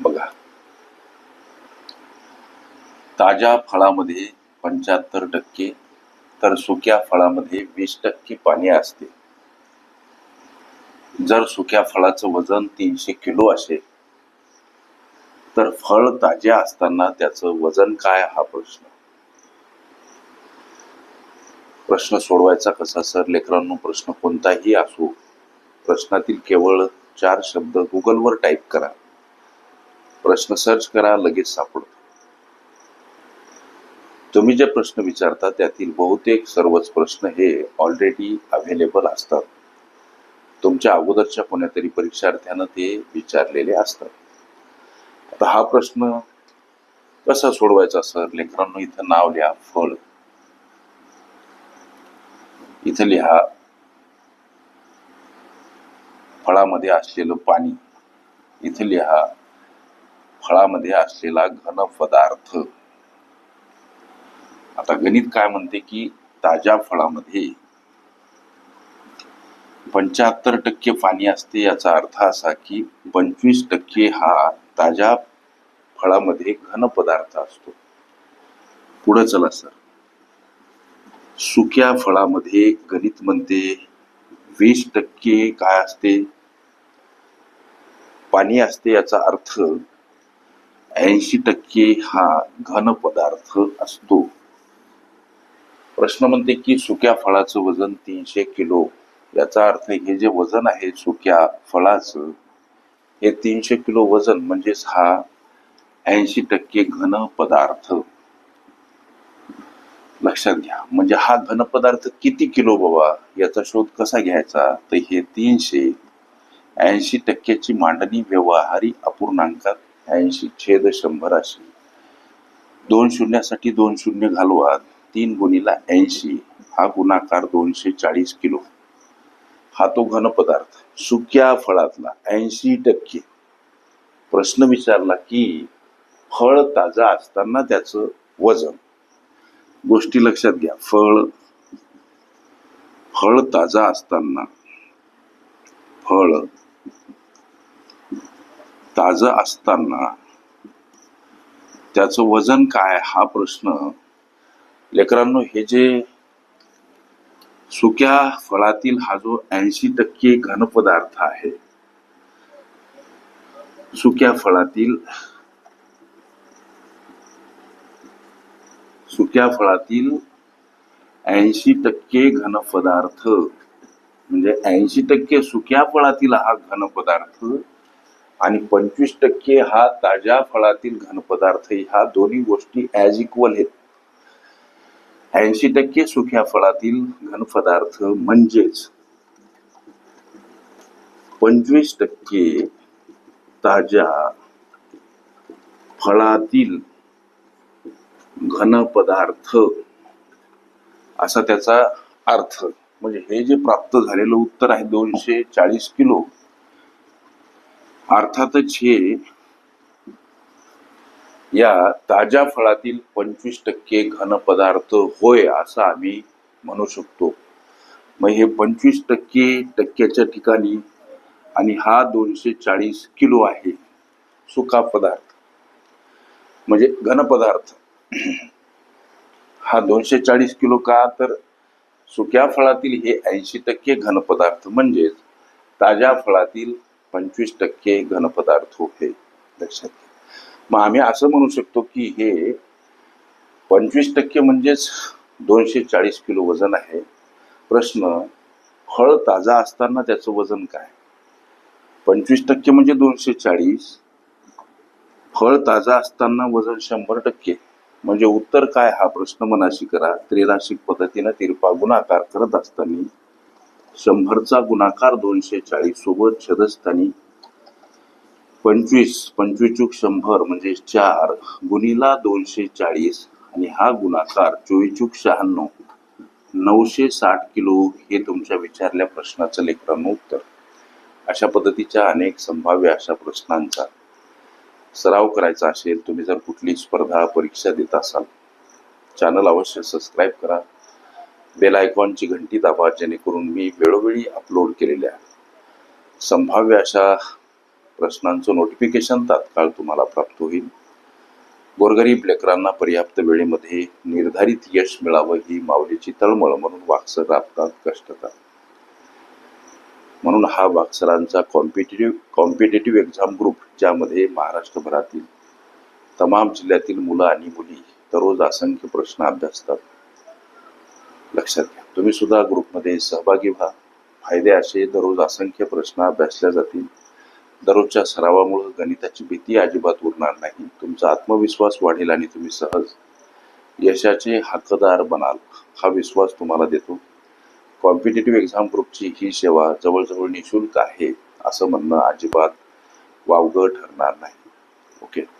बघा. ताज्या फळामध्ये पंच्याहत्तर टक्के तर सुक्या फळामध्ये वीस टक्के पाणी असते. जर सुक्या फळाचं वजन तीनशे किलो असेल तर फळ ताजे असताना त्याचं वजन काय हा प्रश्न. प्रश्न सोडवायचा कसा सर? लेकरांनो प्रश्न कोणताही असो प्रश्नातील केवळ चार शब्द गुगलवर टाईप करा. प्रश्न सर्च करा लगेच सापडतो. तुम्ही जे प्रश्न विचारता त्यातील बहुतेक सर्वच प्रश्न हे ऑलरेडी अवेलेबल असतात. तुमच्या अगोदरच्या कोण्यातरी परीक्षार्थ्यानं ते विचारलेले असतात. आता हा प्रश्न कसा सोडवायचा सर? लेकरांनो इथं नाव लिहा फळ. इथं लिहा फळामध्ये असलेलं पाणी. इथं लिहा फळामध्ये असलेला घन पदार्थ आता गणित काय म्हणते की ताज्या फळामध्ये पंच्याहत्तर टक्के पाणी असते याचा अर्थ असा की पंचवीस टक्के हा ताज्या फळामध्ये घन पदार्थ असतो. पुढे चला सर. सुक्या फळामध्ये गणित म्हणते वीस टक्के काय असते? पाणी असते याचा अर्थ ऐंशी टक्के हा घन पदार्थ असतो. प्रश्न म्हणते की सुक्या फळाचं वजन तीनशे किलो याचा अर्थ हे जे वजन आहे सुक्या फळाचं हे तीनशे किलो वजन म्हणजेच हा ऐंशी टक्के घन पदार्थ लक्षात घ्या म्हणजे हा घन पदार्थ किती किलो बाबा याचा शोध कसा घ्यायचा? तर हे तीनशे ऐंशी टक्क्याची मांडणी व्यवहारी अपूर्णांकात ऐंशी छेद शंभर अशी. दोन शून्यासाठी दोन शून्य घालवा तीन गुणीला ऐंशी हा गुणाकार दोनशे चाळीस किलो. हा तो घन पदार्थ सुक्या फळातला ऐंशी टक्के. प्रश्न विचारला की फळ ताजा असताना त्याचं वजन? गोष्टी लक्षात घ्या. फळ फळ ताजा असताना फळ ताज असताना त्याचं वजन काय हा प्रश्न लेकरांनो हे जे सुक्या फळातील हा जो ऐंशी टक्के घनपदार्थ आहे सुक्या फळातील सुक्या फळातील ऐंशी टक्के घनपदार्थ म्हणजे ऐंशी टक्के सुक्या फळातील हा घनपदार्थ आणि पंचवीस टक्के हा ताज्या फळातील घनपदार्थ ह्या दोन्ही गोष्टी ॲज इक्वल आहेत. ऐंशी टक्के सुक्या फळातील घनपदार्थ म्हणजेच पंचवीस टक्के ताज्या फळातील घनपदार्थ असा त्याचा अर्थ. म्हणजे हे जे प्राप्त झालेलं उत्तर आहे दोनशे चाळीस किलो अर्थातच हे या ताज्या फळातील पंचवीस टक्के घन पदार्थ होय असं आम्ही म्हणू शकतो. मग हे पंचवीस टक्के टक्क्याच्या ठिकाणी आणि हा दोनशे चाळीस किलो आहे सुका पदार्थ. म्हणजे घन पदार्थ हा दोनशे चाळीस किलो का तर सुक्या फळातील हे ऐंशी टक्के घनपदार्थ म्हणजेच ताज्या फळातील पंचवीस टक्के घनपदार्थ होते लक्षात घ्या. मग आम्ही असं म्हणू शकतो की हे पंचवीस टक्के म्हणजेच दोनशे चाळीस किलो वजन आहे. प्रश्न फळ ताजा असताना त्याचं वजन काय? पंचवीस टक्के म्हणजे दोनशे चाळीस. फळ ताजा असताना वजन शंभर टक्के. म्हणजे उत्तर काय? हा प्रश्न मनाशी करा. त्रिराशिक पद्धतीनं तिरपा गुणाकार करत असताना शंभरचा गुणाकार दोनशे चाळीस सोबत छदस्थानी. पंचवीस पंचवीस चूक शंभर म्हणजे चार गुणीला दोनशे चाळीस आणि हा गुणाकार चोवीस चूक शहाण्णव. नऊशे साठ किलो हे तुमच्या विचारल्या प्रश्नाचं लेखरानं उत्तर. अशा पद्धतीच्या अनेक संभाव्य अशा प्रश्नांचा सराव करायचा असेल तुम्ही जर कुठली स्पर्धा परीक्षा देत असाल चॅनल अवश्य सबस्क्राईब करा. बेल आयकॉनची घंटी दाबा जेणेकरून मी वेळोवेळी अपलोड केलेल्या संभाव्य अशा प्रश्नांचं नोटिफिकेशन तात्काळ तुम्हाला प्राप्त होईल. गोरगरीब लेकरांना पर्याप्त वेळेमध्ये निर्धारित यश मिळावं ही माऊलीची तळमळ म्हणून वाक्सर राबतात कष्टतात. म्हणून हा वाक्सरांचा कॉम्पिटेटिव्ह कॉम्पिटेटिव्ह एक्झाम ग्रुप ज्यामध्ये महाराष्ट्रभरातील तमाम जिल्ह्यातील मुलं आणि मुली दररोज असंख्य प्रश्न अभ्यासतात. लक्षात घ्या. तुम्ही सुद्धा ग्रुपमध्ये सहभागी व्हा. फायदे असे दररोज असंख्य प्रश्न अभ्यासल्या जातील. दररोजच्या सरावामुळे गणिताची भीती अजिबात उरणार नाही. तुमचा आत्मविश्वास वाढेल आणि तुम्ही सहज यशाचे हक्कदार बनाल हा विश्वास तुम्हाला देतो. कॉम्पिटेटिव्ह एक्झाम ग्रुपची ही सेवा जवळजवळ निशुल्क आहे असं म्हणणं अजिबात वावगं ठरणार नाही. ओके?